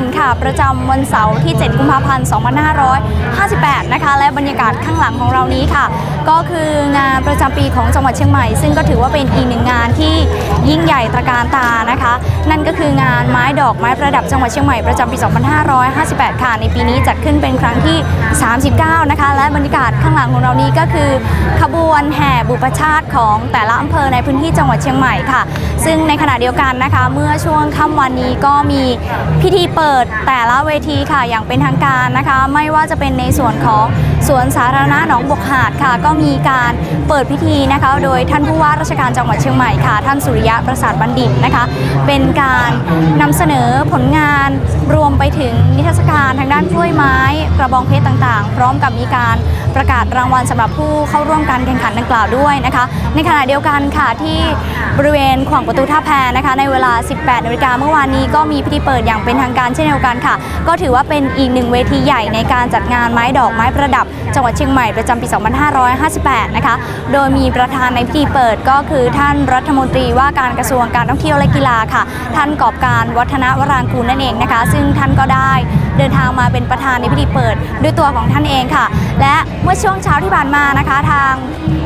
ถิ่นค่ะ ประจำวันเสาร์ที่ 7 กุมภาพันธ์ 2558 นะคะ และบรรยากาศข้างหลังของเรานี้ค่ะก็คืองานประจำปีของจังหวัดเชียงใหม่ ซึ่งก็ถือว่าเป็นอีกหนึ่งงานที่ยิ่งใหญ่ตระการตานะคะ นั่นก็คืองานไม้ดอกไม้ประดับจังหวัดเชียงใหม่ประจำปี 2558 ค่ะ ในปีนี้จัดขึ้นเป็นครั้งที่ 39 นะคะ และบรรยากาศข้างหลังของเรานี้ก็คือ ขบวนแห่บุปชาติของแต่ละอำเภอในพื้นที่จังหวัดเชียงใหม่ค่ะ ซึ่งในขณะเดียวกันนะคะ เมื่อช่วงค่ำวันนี้ก็มีพิธีเปิดแต่ละเวทีค่ะอย่างเป็นทางการนะคะ ไม่ว่าจะเป็นในส่วนของ สวนสาธารณะหนองบกหาดค่ะ ก็มีการเปิดพิธีนะคะ โดยท่านผู้ว่าราชการจังหวัดเชียงใหม่ค่ะ ท่านสุริยะประสาทบัณฑิตนะคะ เป็นการนำเสนอผลงานรวมไปถึงนิทรรศการทางด้านกล้วยไม้ กระบองเพชรต่างๆ พร้อมกับมีการประกาศรางวัลสำหรับผู้เข้าร่วมการแข่งขันดังกล่าวด้วยนะคะ ในขณะเดียวกันค่ะที่บริเวณขวางประตูท่าแพนะคะ ในเวลา 18นาฬิกาเมื่อวานนี้ก็มีพิธีเปิดอย่างเป็นทางการเช่นเดียวกันค่ะ ก็ถือว่าเป็นอีกหนึ่งเวทีใหญ่ในการจัดงานไม้ดอกไม้ประดับจังหวัดเชียงใหม่ประจำปี 2558 นะคะ โดยมีประธานในพิธีเปิดก็คือท่านรัฐมนตรีว่าการกระทรวงการท่องเที่ยวและกีฬาค่ะ ท่านกอบการวัฒนวรางกูลนั่นเองนะคะ ซึ่งท่านก็ได้เดินทางมาเป็นประธานในพิธีเปิดด้วยตัวของท่านเองค่ะ และเมื่อช่วงเช้าที่ผ่านมานะคะ ทาง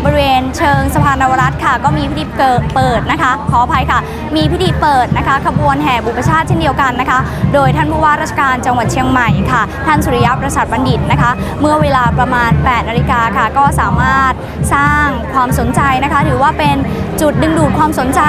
บริเวณเชิงสะพานนวรัตน์ค่ะ ก็มีพิธีเปิดนะคะ ขออภัยค่ะ มีพิธีเปิดนะคะ ขบวนแห่บุปชาติเช่นเดียวกันนะคะ โดยท่านผู้ว่าราชการจังหวัดเชียงใหม่ค่ะ ท่านสุริยะประสาทบัณฑิตนะคะ เมื่อเวลาประมาณ8นาฬิกาค่ะ ก็สามารถสร้างความสนใจนะคะ ถือว่าเป็น จุดดึงดูดความสนใจ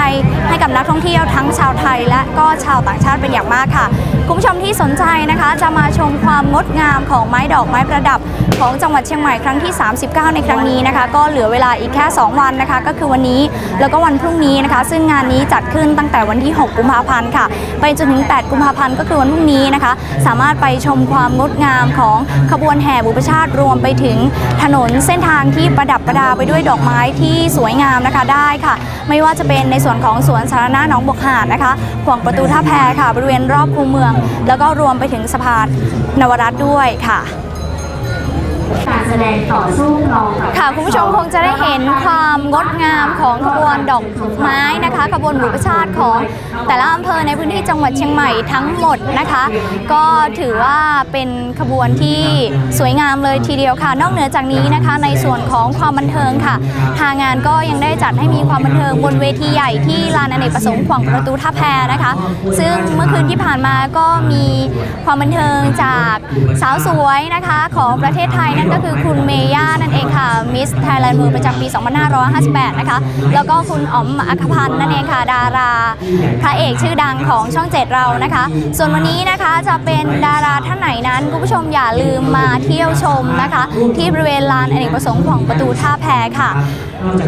ให้กับนักท่องเที่ยวทั้งชาวไทย และก็ชาวต่างชาติเป็นอย่างมากค่ะ คุณผู้ชมที่สนใจนะคะ จะมาชมความงดงามของไม้ดอกไม้ประดับ ของจังหวัดเชียงใหม่ครั้งที่ 39 ในครั้งนี้นะคะ ก็เหลือเวลาอีกแค่ 2 วันนะคะ ก็คือวันนี้แล้วก็วันพรุ่งนี้นะคะ ซึ่งงานนี้จัดขึ้นตั้งแต่วันที่ 6 กุมภาพันธ์ค่ะ ไปจนถึง 8 กุมภาพันธ์ก็คือวันพรุ่งนี้นะคะ สามารถไปชมความงดงามของขบวนแห่บุพชาติรวมไปถึงถนนเส้นทางที่ประดับประดาไปด้วยดอกไม้ที่สวยงามนะคะได้ค่ะ ไม่ว่าจะเป็นในส่วนของสวนสาธารณะหนองบกหาดนะคะขวางประตูท่าแพค่ะ บริเวณรอบคูเมือง แล้วก็รวมไปถึงสะพานนวรัตน์ด้วยค่ะ ดงต่อสู้คลองกับค่ะคุณผู้ชมคงจะได้เห็นความงดงามของขบวนดอกไม้นะคะขบวนบุพชาติของแต่ละอำเภอในพื้นที่จังหวัดเชียงใหม่ทั้งหมดนะคะ ก็ถือว่าเป็นขบวนที่สวยงามเลยทีเดียวค่ะ นอกเหนือจากนี้นะคะ ในส่วนของความบันเทิงค่ะทางงานก็ยังได้จัดให้มีความบันเทิงบนเวทีใหญ่ที่ลานอเนกประสงค์ขวางประตูท่าแพนะคะ ซึ่งเมื่อคืนที่ผ่านมาก็มีความบันเทิงจากสาวสวยนะคะของประเทศไทยนั่นก็คือคุณเมย่านั่นเองค่ะมิสไทยแลนด์มือประจำปี 2558 นะคะ แล้วก็คุณอ๋อมอัคพันธ์นั่นเองค่ะ ดาราพระเอกชื่อดังของช่อง 7 เรานะคะ ส่วนวันนี้นะคะจะเป็นดาราท่านไหนนั้นคุณผู้ชมอย่าลืมมาเที่ยวชมนะคะ ที่บริเวณลานอเนกประสงค์ของประตูท่าแพค่ะ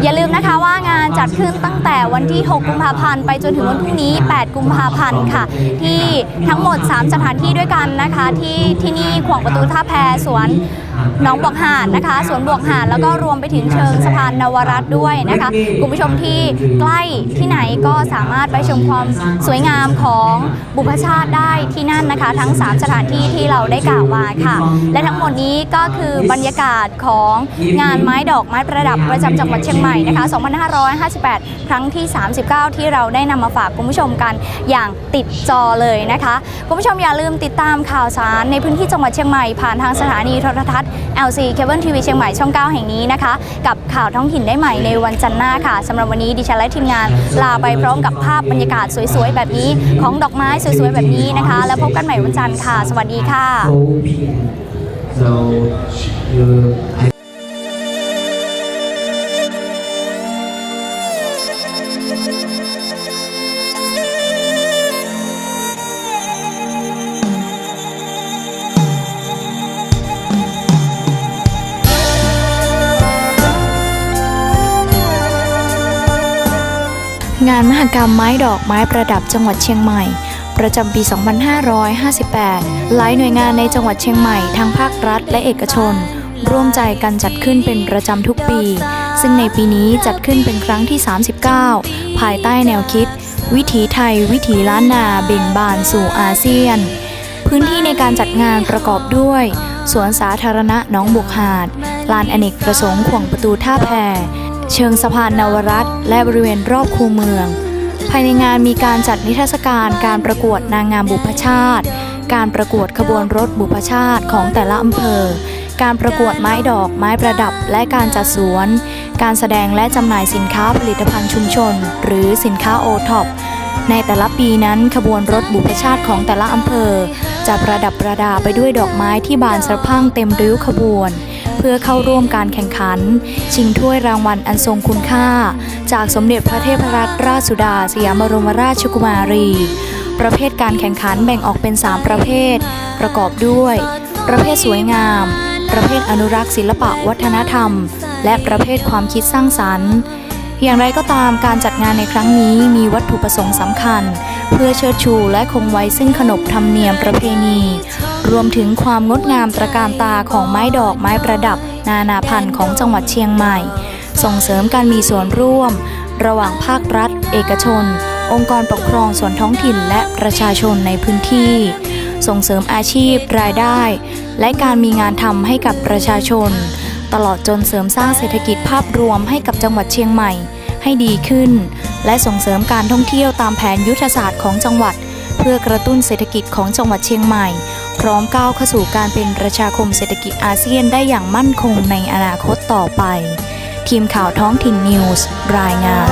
อย่าลืมนะคะว่างานจัดขึ้นตั้งแต่วันที่ 6 กุมภาพันธ์ไปจนถึงวันพรุ่งนี้ 8 กุมภาพันธ์ค่ะ ที่ทั้งหมด 3 สถานที่ด้วยกันนะคะที่ที่นี่ขวางประตูท่าแพสวนหนองบวกหาดนะคะสวนบวกหาดแล้วก็รวมไปถึงเชิงสะพานนวรัตน์ด้วยนะคะคุณผู้ชมที่ใกล้ที่ไหนก็สามารถไปชมความสวยงามของบุพชาติได้ที่นั่นนะคะ ทั้ง 3 สถานที่ที่เราได้กล่าวมาค่ะ และทั้งหมดนี้ก็คือบรรยากาศของงานไม้ดอกไม้ประดับประจำจังหวัดเชียงใหม่นะคะ 2558 ครั้งที่ 39 ที่เราได้นำมาฝากคุณผู้ชมกันอย่างติดจอเลยนะคะ คุณผู้ชมอย่าลืมติดตามข่าวสารในพื้นที่จังหวัดเชียงใหม่ผ่านทางสถานีโทรทัศน์ LC Cable TV เชียงใหม่ช่อง 9 แห่งนี้นะคะ กับข่าวท้องถิ่นได้ใหม่ในวันจันทร์หน้าค่ะสำหรับวันนี้ดิฉันและทีมงานลาไปพร้อมกับภาพบรรยากาศสวยๆ แบบนี้ของดอกไม้สวยๆ แบบนี้นะคะ แล้วพบกันใหม่วันจันทร์ค่ะ สวัสดีค่ะ So, you, านมหกรรมไม้ดอกไม้ประดับจังหวัดเชียงใหม่ ประจำปี 2558 หลายหน่วยงานในจังหวัดเชียงใหม่ทั้งภาครัฐและเอกชน ร่วมใจกันจัดขึ้นเป็นประจำทุกปี ซึ่งในปีนี้จัดขึ้นเป็นครั้งที่ 39 ภายใต้แนวคิด วิถีไทย วิถีล้านนาเบ่งบานสู่อาเซียน พื้นที่ในการจัดงานประกอบด้วยสวนสาธารณะน้องบุกหาด ลานอเนกประสงค์ขวงประตูท่าแพ เชิงสะพานนวรัตและบริเวณรอบคูเมือง ภายในงานมีการจัดนิทรรศการการประกวดนางงามบุพชาติ การประกวดขบวนรถบุพชาติของแต่ละอำเภอ การประกวดไม้ดอกไม้ประดับและการจัดสวน การแสดงและจำหน่ายสินค้าผลิตภัณฑ์ชุมชน หรือสินค้าโอท็อปในแต่ละปีนั้นขบวนรถบุพชาติของแต่ละอำเภอ จะประดับประดาไปด้วยดอกไม้ที่บานสะพั่งเต็มริ้วขบวน เพื่อเข้าร่วมการแข่งขัน ชิงถ้วยรางวัลอันทรงคุณค่า จากสมเด็จพระเทพรัตนราชสุดาสยามบรมราชกุมารี ประเภทการแข่งขันแบ่งออกเป็น 3 ประเภท ประกอบด้วย ประเภทสวยงาม ประเภทอนุรักษ์ศิลปะวัฒนธรรม และประเภทความคิดสร้างสรรค์ อย่างไรก็ตามการจัดงานในครั้งนี้มีวัตถุประสงค์สำคัญ เพื่อเชิดชูและคงไว้ซึ่งขนบธรรมเนียมประเพณี รวมถึงความงดงามตระการตาของไม้ดอกไม้ประดับ นานาพันธุ์ของจังหวัดเชียงใหม่ ส่งเสริมการมีส่วนร่วม ระหว่างภาครัฐ เอกชน องค์กรปกครองส่วนท้องถิ่นและประชาชนในพื้นที่ ส่งเสริมอาชีพรายได้ และการมีงานทำให้กับประชาชน ตลอดจนเสริมสร้างเศรษฐกิจภาพรวมให้กับจังหวัดเชียงใหม่ให้ดีขึ้น และส่งเสริมการท่องเที่ยวตามแผนยุทธศาสตร์ของจังหวัด เพื่อกระตุ้นเศรษฐกิจของจังหวัดเชียงใหม่ พร้อมก้าวเข้าสู่การเป็นประชาคมเศรษฐกิจอาเซียนได้อย่างมั่นคงในอนาคตต่อไป ทีมข่าวท้องถิ่นนิวส์รายงาน